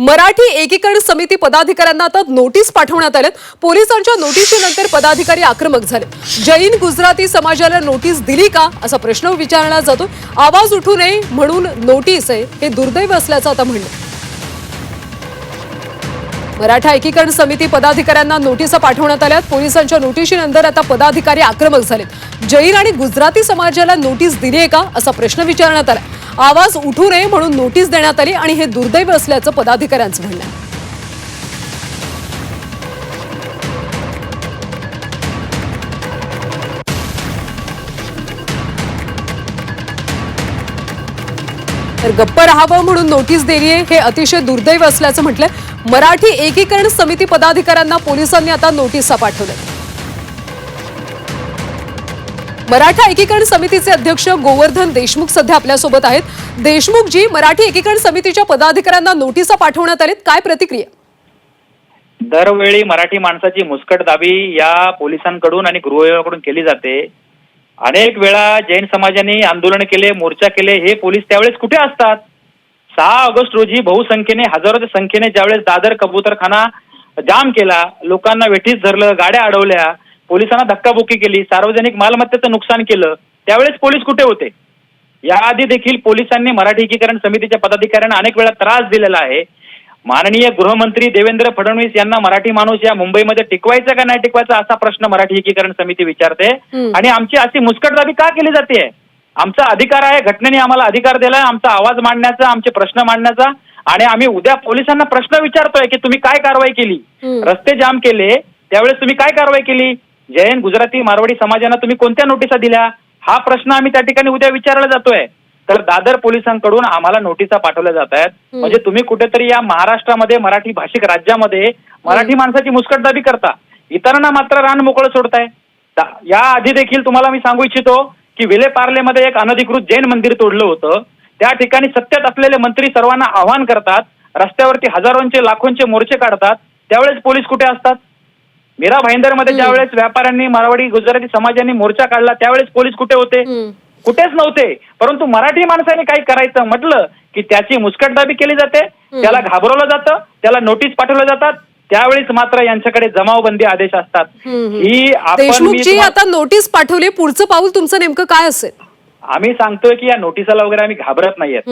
मराठी एकीकरण समिती पदाधिकाऱ्यांना आता नोटीस पाठवण्यात आल्यात पोलिसांच्या नोटीसीनंतर पदाधिकारी आक्रमक झाले. जैन गुजराती समाजाला नोटीस दिली का? असा प्रश्न विचारला जातो आवाज उठू नये म्हणून नोटीस आहे हे दुर्दैव असल्याचं आता म्हणलं मराठा एकीकरण समिती पदाधिकाऱ्यांना नोटिसा पाठवण्यात आल्यात. पोलिसांच्या नोटीसीनंतर आता पदाधिकारी आक्रमक झालेत. जैन आणि गुजराती समाजाला नोटीस दिली आहे का? असा प्रश्न विचारण्यात आला. आवाज उठू नये म्हणून नोटीस देण्यात आली आणि हे दुर्दैव असल्याचं पदाधिकाऱ्यांचं म्हणणं आहे. तर गप्प राहावं म्हणून नोटीस दिली आहे हे अतिशय दुर्दैव असल्याचं म्हटलंय. मराठी एकीकरण समिती पदाधिकाऱ्यांना पोलिसांनी आता नोटिसा पाठवल्या मराठा एकीकरण समितीचे अध्यक्ष गोवर्धन देशमुख सध्या आपल्यासोबत आहेत. देशमुख जी मराठी एकीकरण समितीच्या पदाधिकाऱ्यांना नोटिसा पाठवण्यात आलेत. काय प्रतिक्रिया? दरवेळी मराठी माणसाची मुस्कटदाबी या पोलिसांकडून आणि गृहविभागाकडून केली जाते. अनेक वेळा जैन समाजाने आंदोलन केले मोर्चा केले हे पोलीस त्यावेळेस कुठे असतात? सहा ऑगस्ट रोजी बहुसंख्येने हजारोच्या संख्येने ज्यावेळेस दादर कबूतरखाना जाम केला लोकांना वेठीस धरलं गाड्या अडवल्या पोलिसांना धक्काबुक्की केली सार्वजनिक मालमत्तेचं नुकसान केलं त्यावेळेस पोलीस कुठे होते? याआधी देखील पोलिसांनी मराठी एकीकरण समितीच्या पदाधिकाऱ्यांना अनेक वेळा त्रास दिलेला आहे. माननीय गृहमंत्री देवेंद्र फडणवीस यांना मराठी माणूस या मुंबईमध्ये टिकवायचा का नाही टिकवायचा असा प्रश्न मराठी एकीकरण समिती विचारते. आणि आमची अशी मुस्कटदाबी का केली जाते आमचा अधिकार आहे घटनेने आम्हाला अधिकार दिलाय आमचा आवाज मांडण्याचा आमचे प्रश्न मांडण्याचा. आणि आम्ही उद्या पोलिसांना प्रश्न विचारतोय की तुम्ही काय कारवाई केली. रस्ते जाम केले त्यावेळेस तुम्ही काय कारवाई केली? जैन गुजराती मारवाडी समाजांना तुम्ही कोणत्या नोटिसा दिल्या? हा प्रश्न आम्ही त्या ठिकाणी उद्या विचारला जातोय. तर दादर पोलिसांकडून आम्हाला नोटिसा पाठवल्या जात आहेत. म्हणजे तुम्ही कुठेतरी या महाराष्ट्रामध्ये मराठी भाषिक राज्यामध्ये मराठी माणसाची मुस्कटदाबी करता. इतरांना मात्र रान मोकळं सोडताय. या आधी देखील तुम्हाला मी सांगू इच्छितो की विले पार्लेमध्ये एक अनधिकृत जैन मंदिर तोडलं होतं. त्या ठिकाणी सत्तेत असलेले मंत्री सर्वांना आव्हान करतात. रस्त्यावरती हजारोंचे लाखोंचे मोर्चे काढतात. त्यावेळेस पोलीस कुठे असतात? मीरा भाईंदरमध्ये हम्म. ज्यावेळेस व्यापाऱ्यांनी मारवाडी गुजराती समाजांनी मोर्चा काढला त्यावेळेस पोलीस कुठे होते. कुठेच नव्हते परंतु मराठी माणसाने काय करायचं म्हटलं की त्याची मुस्कटदाबी केली जाते त्याला घाबरवलं जातं त्याला नोटीस पाठवल्या जातात त्यावेळेस मात्र यांच्याकडे जमावबंदी आदेश असतात. ही आपण आता नोटीस पाठवली पुढचं पाऊल तुमचं नेमकं काय असेल आम्ही सांगतोय की या नोटिसाला वगैरे आम्ही घाबरत नाहीयेत.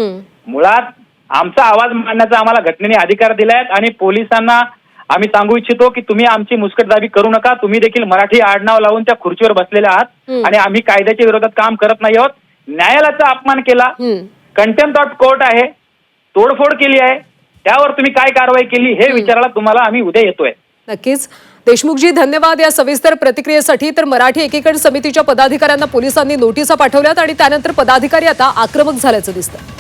मुळात आमचा आवाज मांडण्याचा आम्हाला घटनेने अधिकार दिलायत आणि पोलिसांना आम्ही सांगू इच्छितो की तुम्ही आमची मुस्कटदाबी करू नका. तुम्ही देखील मराठी आडनाव लावून त्या खुर्चीवर बसलेले आहात. आणि आम्ही कायद्याच्या विरोधात काम करत नाही आहोत. न्यायालयाचा अपमान केला. कंटेम्प्ट ऑफ कोर्ट आहे. तोडफोड केली आहे. त्यावर तुम्ही काय कारवाई केली हे विचारायला तुम्हाला आम्ही उद्या येतोय. नक्कीच. देशमुखजी धन्यवाद या सविस्तर प्रतिक्रियेसाठी. तर मराठी एकीकरण समितीच्या पदाधिकाऱ्यांना पोलिसांनी नोटिसा पाठवल्यात आणि त्यानंतर पदाधिकारी आता आक्रमक झाल्याचं दिसतं